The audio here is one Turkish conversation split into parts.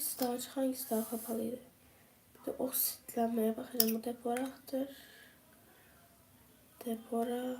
hangisi daha açık hangisi daha kapalıydı? Bir de oksitlenmeye bakacağım. Bu deporaktır. Depora.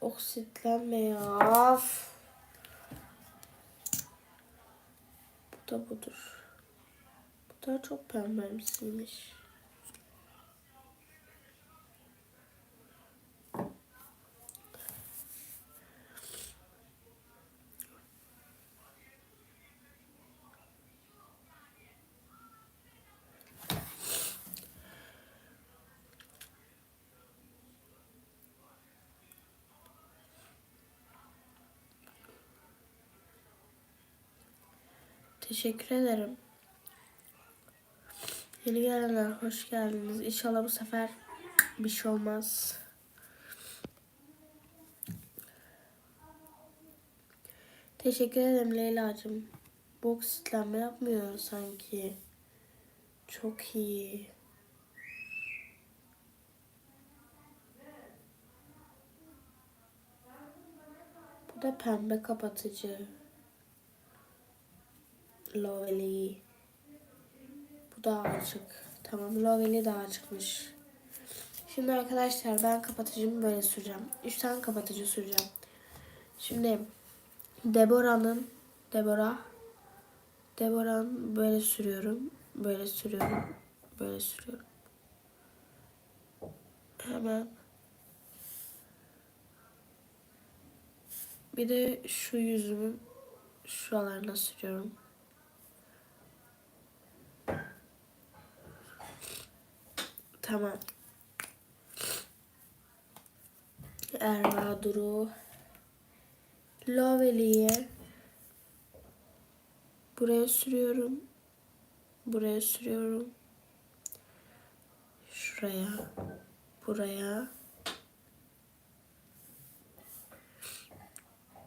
Oksitlenme ya. Of. Bu da budur. Bu da çok pembemsiymiş. Teşekkür ederim. Yeni gelenler hoş geldiniz. İnşallah bu sefer bir şey olmaz. Teşekkür ederim Leyla'cığım. Bu oksitlenme yapmıyor sanki. Çok iyi. Bu da pembe kapatıcı. Lovely. Bu daha açık. Tamam Lovely daha açıkmış. Şimdi arkadaşlar ben kapatıcımı böyle süreceğim. 3 tane kapatıcı süreceğim. Şimdi Deborah'nın Deborah Deborah'ın böyle sürüyorum. Böyle sürüyorum. Böyle sürüyorum. Hemen bir de şu yüzümün şuralarına sürüyorum. Tamam. Erva Duru. Lovely'ye buraya sürüyorum. Buraya sürüyorum. Şuraya. Buraya.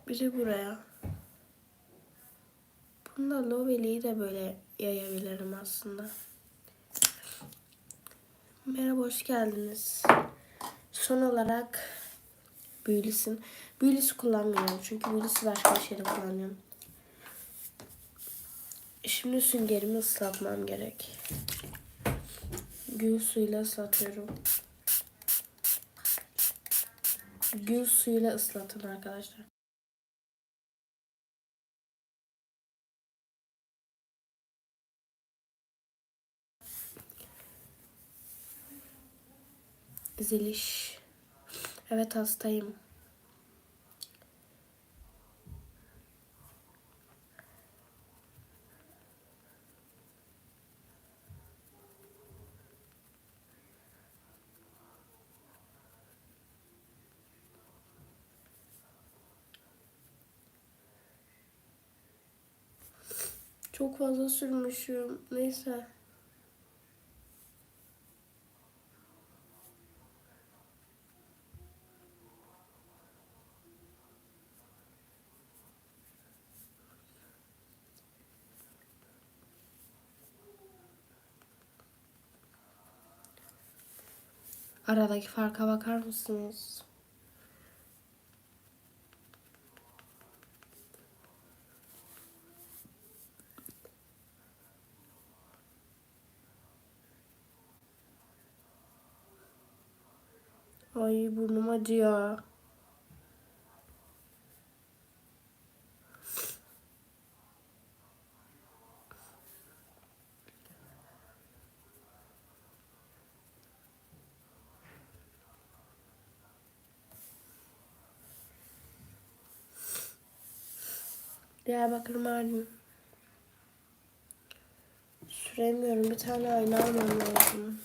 Bir de buraya. Bunda Lovely'yi de böyle yayabilirim aslında. Merhaba, hoş geldiniz. Son olarak büyülüsün. Büyülüsü kullanmıyorum çünkü büyülüsü başka bir şeyde kullanıyorum. Şimdi süngerimi ıslatmam gerek. Gül suyuyla ıslatıyorum. Gül suyuyla ıslatın arkadaşlar. Zeliş. Evet hastayım. Çok fazla sürmüşüm. Neyse. Aradaki farka bakar mısınız? Ay burnum acıyor. Diyarbakır Mardin. Süremiyorum. Bir tane ayna almam lazım.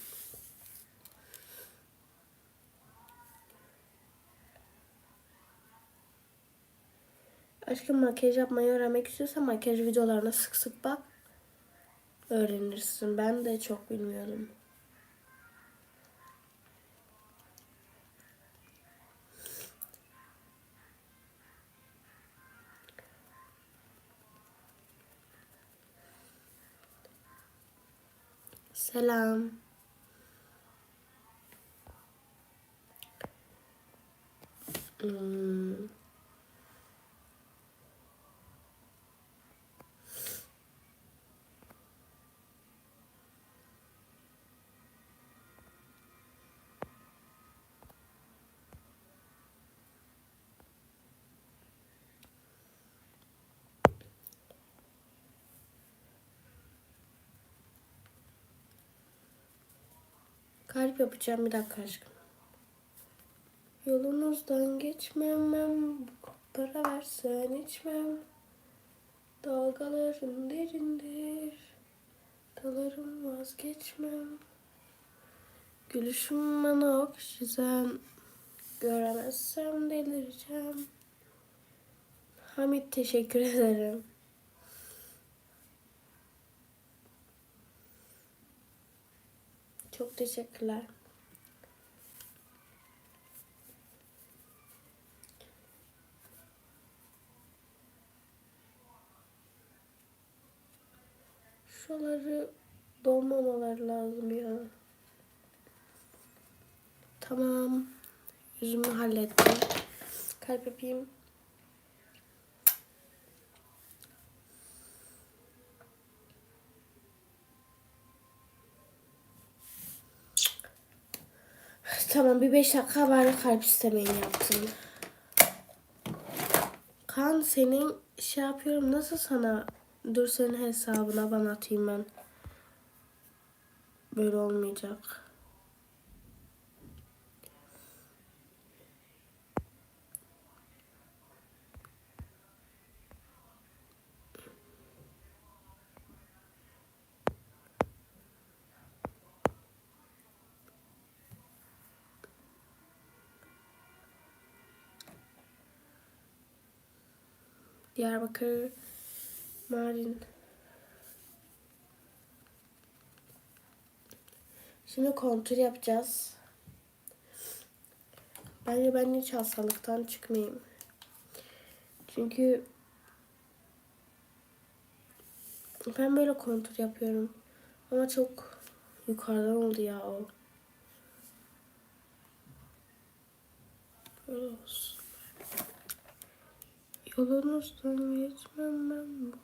Aşkım makyaj yapmayı öğrenmek istiyorsan makyaj videolarına sık sık bak. Öğrenirsin. Ben de çok bilmiyordum. Selam. Hmm. Kalp yapacağım bir dakika aşkım. Yolunuzdan geçmem, para versen içmem. Dalgaların derindir, dalarım vazgeçmem. Gülüşüm bana oksijen, göremezsem delireceğim. Hamit teşekkür ederim. Çok teşekkürler. Şuraları dolmamaları lazım ya. Tamam. Yüzümü hallettim. Kalp yapayım. Tamam bir beş dakika bari kalp istemeyi yaptım. Kan senin şey yapıyorum nasıl sana dur senin hesabına bana atayım ben. Böyle olmayacak. Diyarbakır, Mardin. Şimdi kontrol yapacağız. Bence ben hiç hastalıktan çıkmayayım. Çünkü ben böyle kontrol yapıyorum. Ama çok yukarıdan oldu ya o. Böyle olsun. Yolunuzdan geçmem ben bu.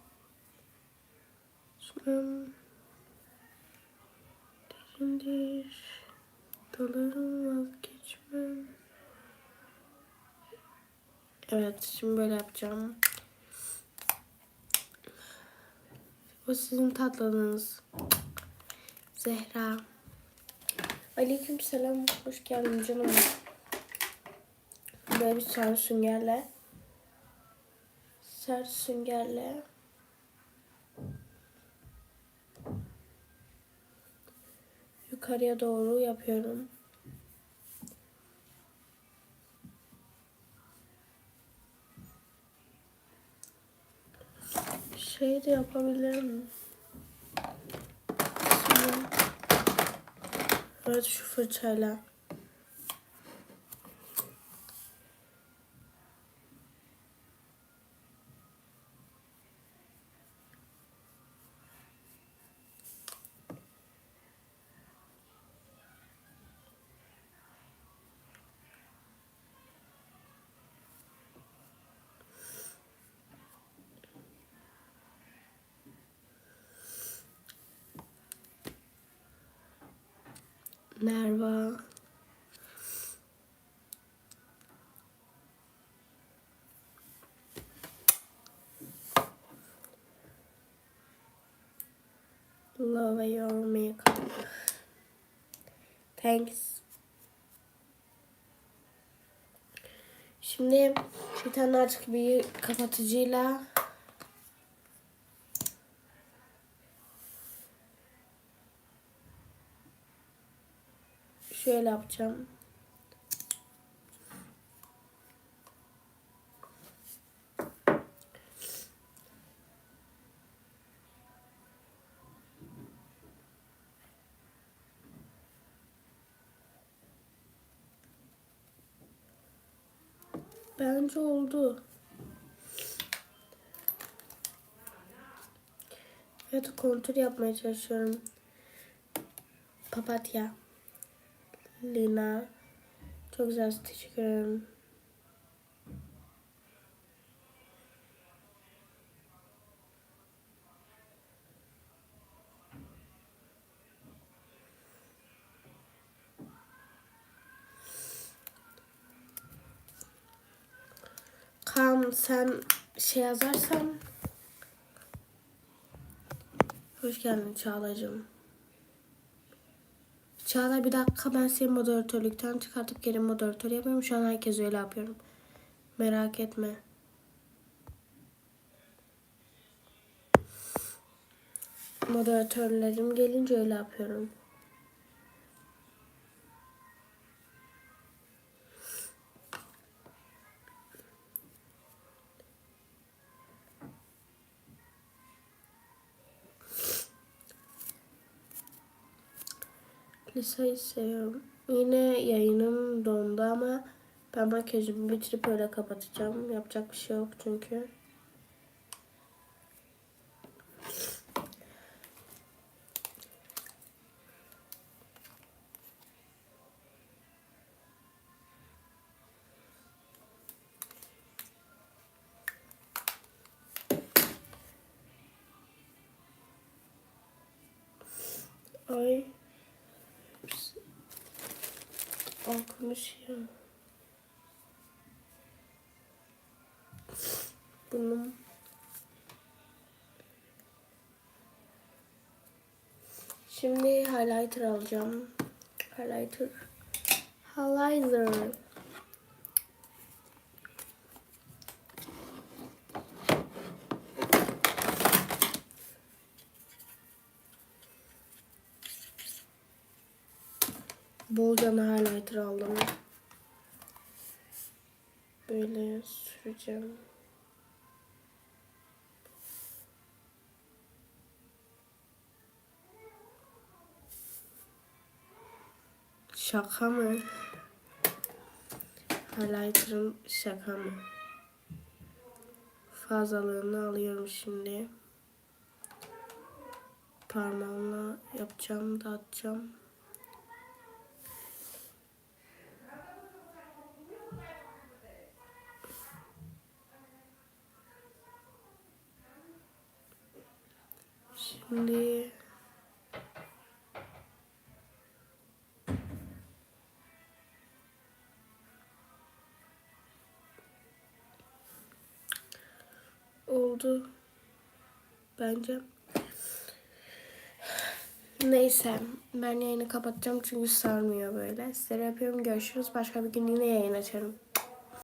Geçmem. Derindir. Dalarım vazgeçmem. Evet şimdi böyle yapacağım. O sizin tatlınız. Zehra. Aleyküm selam. Hoş geldin canım. Böyle bir tane süngerle sert süngerle yukarıya doğru yapıyorum. Şey de yapabilirim. Evet şu fırçayla. Merva. Love your makeup. Thanks. Şimdi bir tane artık bir kapatıcıyla şöyle yapacağım. Bence oldu. Evet kontrol yapmaya çalışıyorum. Papatya. Lina. Çok güzel teşekkür ederim. Kaan sen şey yazarsan Hoş geldin Çağla'cığım. Çağla bir dakika ben seni moderatörlükten çıkartıp geri moderatör yapıyorum. Şu an herkes öyle yapıyorum. Merak etme. Moderatörlerim gelince öyle yapıyorum. Lisa'yı seviyorum. Yine yayınım dondu ama ben makyajımı bitirip öyle kapatacağım. Yapacak bir şey yok çünkü. Ay. Akmış ya. Bunun Şimdi highlighter alacağım. Highlighter. Highlighter. Bolcana highlighter aldım. Böyle süreceğim. Şaka mı? Highlighter'ın şaka mı? Fazlalığını alıyorum şimdi. Parmağımla yapacağım, dağıtacağım. Şimdi oldu bence. Neyse ben yayını kapatacağım çünkü sarmıyor böyle. Sizlere yapıyorum. Görüşürüz. Başka bir gün yine yayın açarım.